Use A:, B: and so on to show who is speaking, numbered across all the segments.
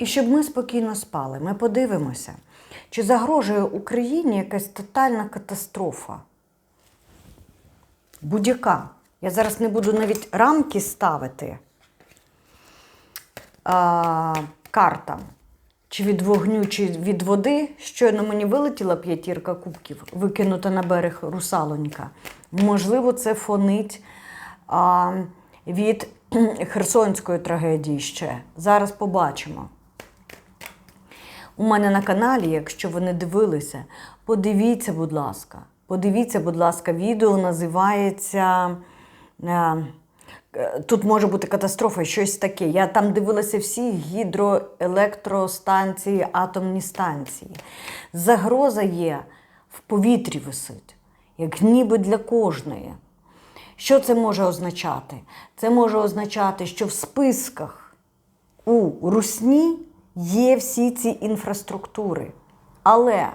A: і щоб ми спокійно спали. Ми подивимося, чи загрожує Україні якась тотальна катастрофа. Будь-яка. Я зараз не буду навіть рамки ставити. А, карта. Чи від вогню, чи від води. Щойно мені вилетіла п'ятірка кубків, викинута на берег русалонька. Можливо, це фонить а, від Херсонської трагедії ще. Зараз побачимо. У мене на каналі, якщо ви не дивилися, подивіться, будь ласка. Подивіться, будь ласка, відео називається. е, е, Тут може бути катастрофа, щось таке. Я там дивилася всі гідроелектростанції, атомні станції. Загроза є в повітрі висить, як ніби для кожної. Що це може означати? Це може означати, що в списках у Русні є всі ці інфраструктури. Але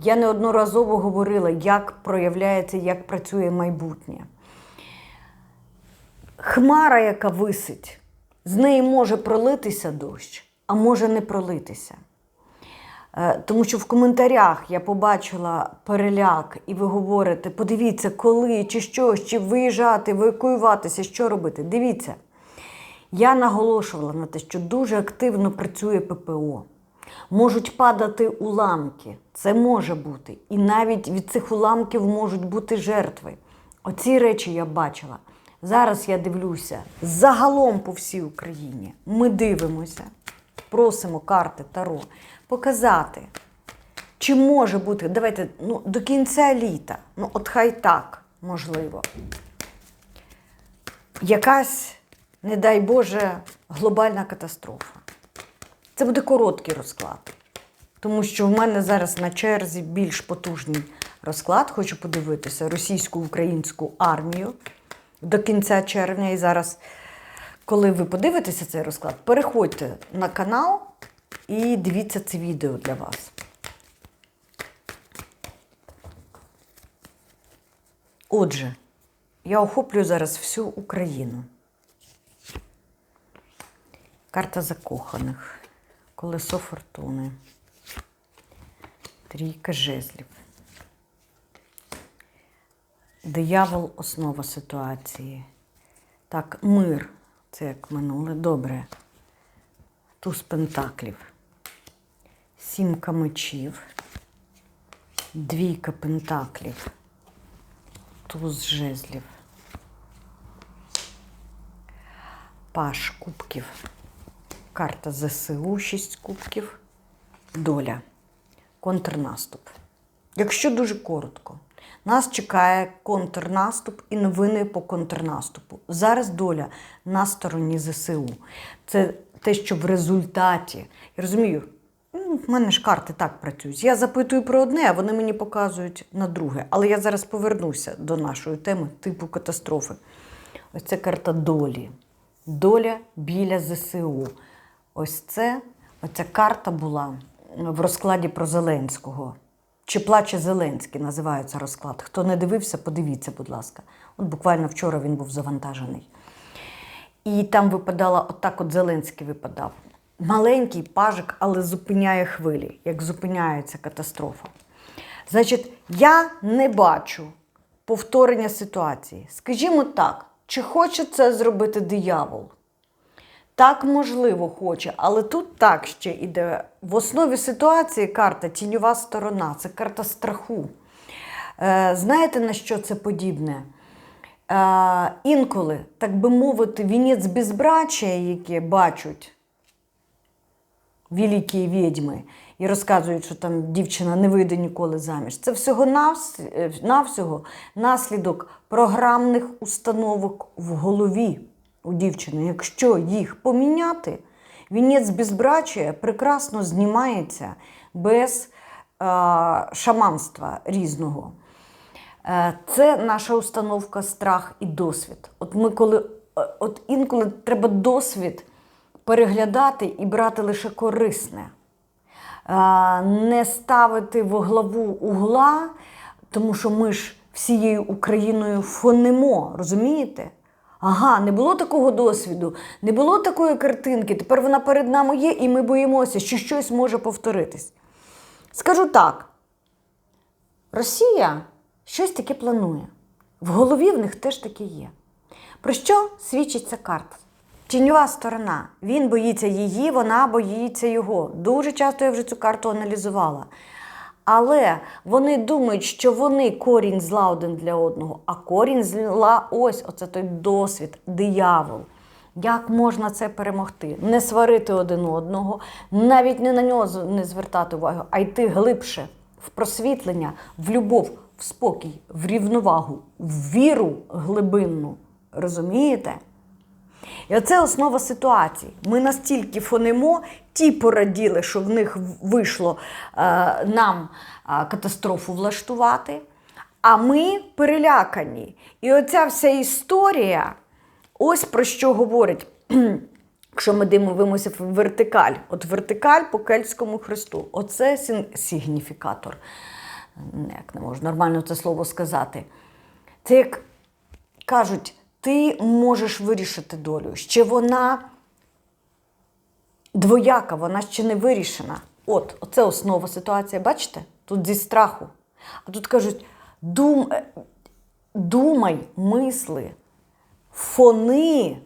A: я неодноразово говорила, як проявляється, як працює майбутнє. Хмара, яка висить, з неї може пролитися дощ, а може не пролитися. Е, Тому що в коментарях я побачила переляк, і ви говорите: подивіться, коли, чи що, чи виїжджати, евакуюватися, що робити. Дивіться, я наголошувала на те, що дуже активно працює ППО. Можуть падати уламки, це може бути. І навіть від цих уламків можуть бути жертви. Оці речі я бачила. Зараз я дивлюся загалом по всій Україні. Ми дивимося, просимо карти Таро показати, чи може бути, давайте ну, до кінця літа, ну от хай так, можливо, якась, не дай Боже, глобальна катастрофа. Це буде короткий розклад, тому що в мене зараз на черзі більш потужний розклад. Хочу подивитися російсько-українську армію до кінця червня. І зараз, коли ви подивитеся цей розклад, переходьте на канал і дивіться це відео для вас. Отже, я охоплюю зараз всю Україну. Карта закоханих. Колесо фортуни. Трійка жезлів. Диявол основа ситуації. Так, мир. Це як минуле. Добре. Туз пентаклів. Сімка мечів. Двійка пентаклів. Туз жезлів. Паш кубків. Карта ЗСУ, 6 кубків. Доля. Контрнаступ. Якщо дуже коротко, нас чекає контрнаступ і новини по контрнаступу. Зараз доля на стороні ЗСУ. Це те, що в результаті. Я розумію, ну, в мене ж карти так працюють. Я запитую про одне, а вони мені показують на друге. Але я зараз повернуся до нашої теми типу катастрофи. Ось це карта долі. Доля біля ЗСУ. Ось це, оця карта була в розкладі про Зеленського. Чи плаче Зеленський називається розклад. Хто не дивився, подивіться, будь ласка. От буквально вчора він був завантажений. І там випадала, отак от Зеленський випадав. Маленький пажик, але зупиняє хвилі, як зупиняється катастрофа. Значить, я не бачу повторення ситуації. Скажімо так, чи хоче це зробити диявол? Так, можливо, хоче, але тут так ще іде. В основі ситуації карта тіньова сторона, це карта страху. Е, знаєте, на що це подібне? Е, інколи, так би мовити, вінець безбрачя, яке бачать великі відьми, і розказують, що там дівчина не вийде ніколи заміж. Це всього навсього наслідок програмних установок в голові у дівчини. Якщо їх поміняти, вінець безбрачия прекрасно знімається без е, шаманства різного. Е, Це наша установка страх і досвід. От ми коли е, от інколи треба досвід переглядати і брати лише корисне, не ставити во главу угла, тому що ми ж всією Україною фонимо, розумієте? Ага, не було такого досвіду, не було такої картинки. Тепер вона перед нами є, і ми боїмося, що щось може повторитись. Скажу так: Росія щось таке планує. В голові в них теж таке є. Про що свідчить ця карта? Тіньова сторона. Він боїться її, вона боїться його. Дуже часто я вже цю карту аналізувала. Але вони думають, що вони корінь зла один для одного, а корінь зла ось оце той досвід, диявол. Як можна це перемогти? Не сварити один одного, навіть не на нього не звертати увагу, а йти глибше в просвітлення, в любов, в спокій, в рівновагу, в віру глибинну. Розумієте? І оце основа ситуації. Ми настільки фонимо, ті пораділи, що в них вийшло е, нам е, катастрофу влаштувати, а ми перелякані. І оця вся історія, ось про що говорить. Якщо ми дивимося в вертикаль, от вертикаль по кельтському хресту, оце сигніфікатор. Як не можу нормально це слово сказати. Це як кажуть, ти можеш вирішити долю. Ще вона двояка, вона ще не вирішена. От, оце основа ситуації. Бачите? Тут зі страху. А тут кажуть: дум, е, думай, мисли, фони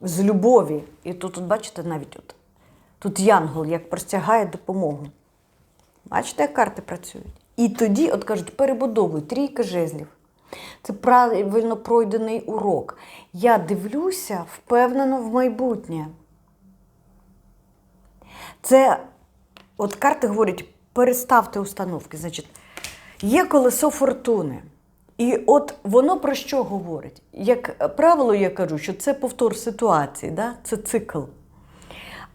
A: з любові. І тут, от, бачите, навіть от, тут янгол як простягає допомогу. Бачите, як карти працюють? І тоді, от кажуть, перебудовуй трійка жезлів. Це правильно пройдений урок. Я дивлюся впевнено в майбутнє. Це, от карти говорять, переставте установки. Значить, є колесо фортуни. І от воно про що говорить? Як правило, я кажу, що це повтор ситуації, да? це цикл.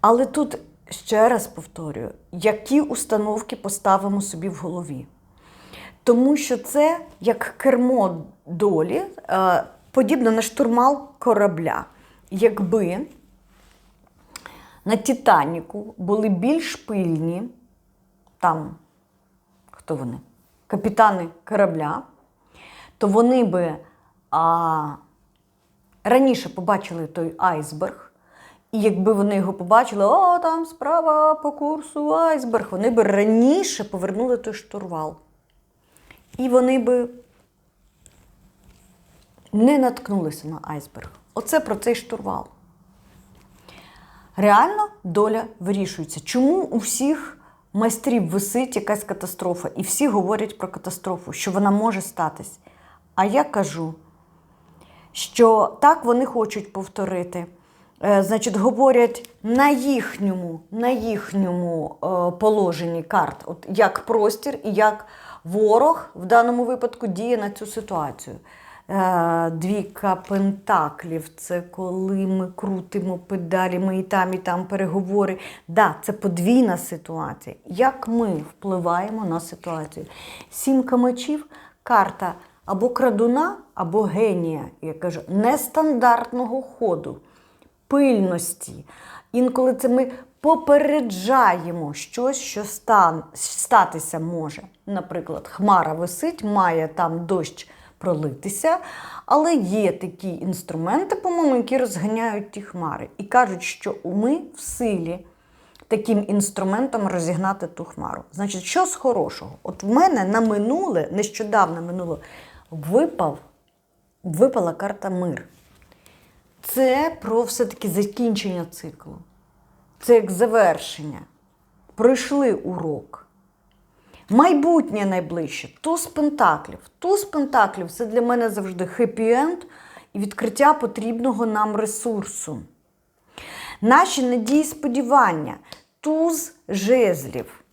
A: Але тут ще раз повторюю, які установки поставимо собі в голові. Тому що це як кермо долі, е, подібно на штурмал корабля. Якби на Титаніку були більш пильні, там, хто вони? Капітани корабля, то вони би а, раніше побачили той айсберг, і якби вони його побачили, о, там справа по курсу айсберг, вони би раніше повернули той штурвал. І вони би не наткнулися на айсберг. Оце про цей штурвал. Реально доля вирішується. Чому у всіх майстрів висить якась катастрофа? І всі говорять про катастрофу, що вона може статись. А я кажу, що так вони хочуть повторити. Е, Значить, говорять на їхньому, на їхньому е, положенні карт, от як простір і як ворог в даному випадку діє на цю ситуацію. Е, Двійка пентаклів це коли ми крутимо педалі, ми і там, і там переговори. Да, це подвійна ситуація. Як ми впливаємо на ситуацію? Сімка мечів карта або крадуна, або генія, я кажу, нестандартного ходу пильності. Інколи це ми попереджаємо щось, що стан, статися може. Наприклад, хмара висить, має там дощ пролитися, але є такі інструменти, по-моєму, які розганяють ті хмари. І кажуть, що ми в силі таким інструментом розігнати ту хмару. Значить, що з хорошого? От в мене на минуле, нещодавно минуло, випав, випала карта мир. Це про все-таки закінчення циклу. Це як завершення. Пройшли урок. Майбутнє найближче туз пентаклів. Туз пентаклів це для мене завжди хеппі-енд і відкриття потрібного нам ресурсу. Наші надії сподівання, туз жезлів.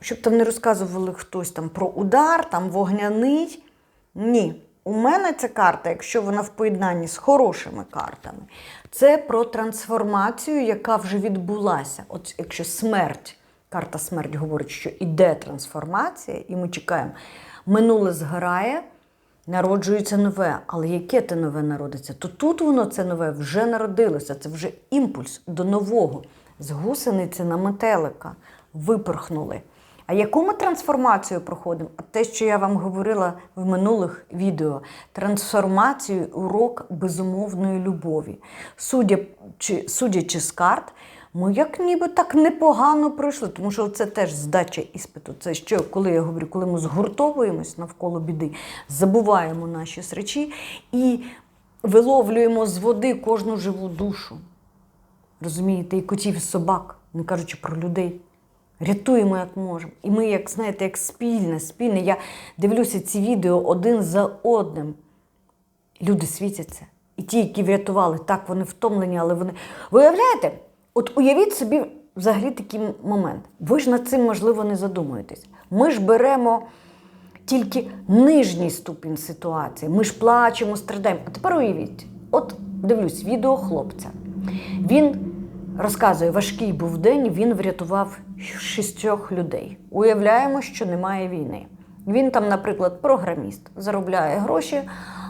A: Щоб там не розказували хтось там про удар, там вогняний. Ні. У мене ця карта, якщо вона в поєднанні з хорошими картами, це про трансформацію, яка вже відбулася. От якщо смерть, карта смерть говорить, що іде трансформація, і ми чекаємо, минуле згорає, народжується нове. Але яке те нове народиться? То тут воно це нове вже народилося, це вже імпульс до нового. З гусениці на метелика випорхнули. А яку ми трансформацію проходимо? А те, що я вам говорила в минулих відео, трансформацію урок безумовної любові. Судячи, судячи з карт, ми як ніби так непогано пройшли, тому що це теж здача іспиту. Це що, коли я говорю, коли ми згуртовуємось навколо біди, забуваємо наші сречі і виловлюємо з води кожну живу душу. Розумієте, і котів, і собак, не кажучи про людей. Рятуємо як можемо. І ми, як знаєте, як спільне, спільне. Я дивлюся ці відео один за одним. Люди світяться. І ті, які врятували, так, вони втомлені, але вони. Ви уявляєте? От уявіть собі взагалі такий момент. Ви ж над цим, можливо, не задумуєтесь. Ми ж беремо тільки нижній ступінь ситуації. Ми ж плачемо, страдаємо. А тепер уявіть, от дивлюсь, відео хлопця. Він розказує, важкий був день, він врятував шістьох людей. Уявляємо, що немає війни. Він там, наприклад, програміст, заробляє гроші,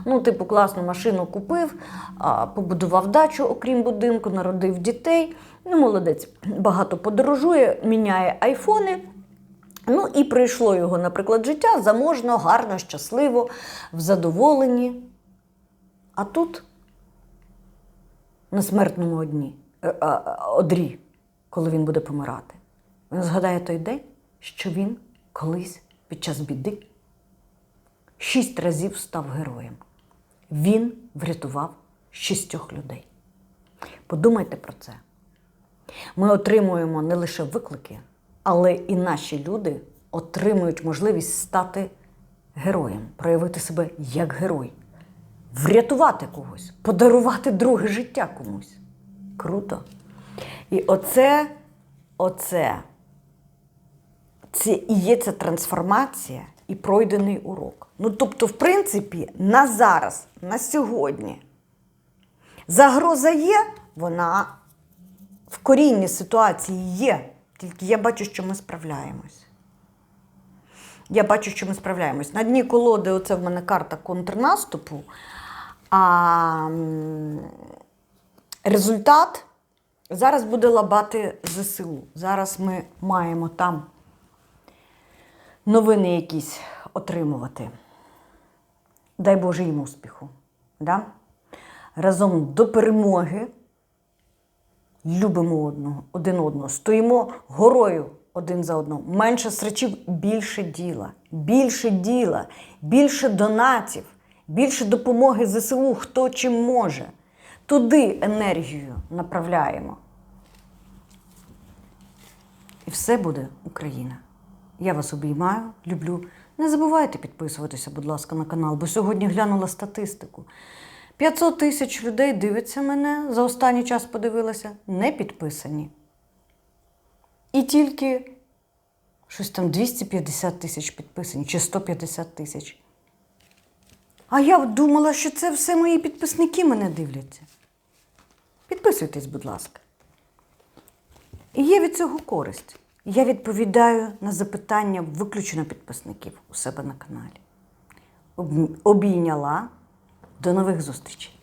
A: ну, типу, класну машину купив, побудував дачу, окрім будинку, народив дітей. Ну, молодець, багато подорожує, міняє айфони. Ну і прийшло його, наприклад, життя заможно, гарно, щасливо, в задоволенні. А тут на смертному одні, е, одрі, коли він буде помирати. Він згадає той день, що він колись під час біди шість разів став героєм. Він врятував шістьох людей. Подумайте про це. Ми отримуємо не лише виклики, але і наші люди отримують можливість стати героєм, проявити себе як герой, врятувати когось, подарувати друге життя комусь. Круто. І оце, оце, це і є ця трансформація і пройдений урок. Ну, тобто, в принципі, на зараз, на сьогодні, загроза є, вона в корінні ситуації є. Тільки я бачу, що ми справляємось. Я бачу, що ми справляємось. На дні колоди, оце в мене карта контрнаступу. А результат зараз буде лабати ЗСУ. Зараз ми маємо там новини якісь отримувати. Дай Боже їм успіху. Да? Разом до перемоги любимо одного, один одного, стоїмо горою один за одного. Менше срачів, більше діла, більше діла, більше донатів, більше допомоги ЗСУ, хто чим може. Туди енергію направляємо. І все буде Україна. Я вас обіймаю, люблю. Не забувайте підписуватися, будь ласка, на канал, бо сьогодні глянула статистику. 500 тисяч людей дивиться мене, за останній час подивилася, не підписані. І тільки щось там 250 тисяч підписані, чи 150 тисяч. А я думала, що це все мої підписники мене дивляться. Підписуйтесь, будь ласка. І є від цього користь. Я відповідаю на запитання виключно підписників у себе на каналі. Обійняла. До нових зустрічей!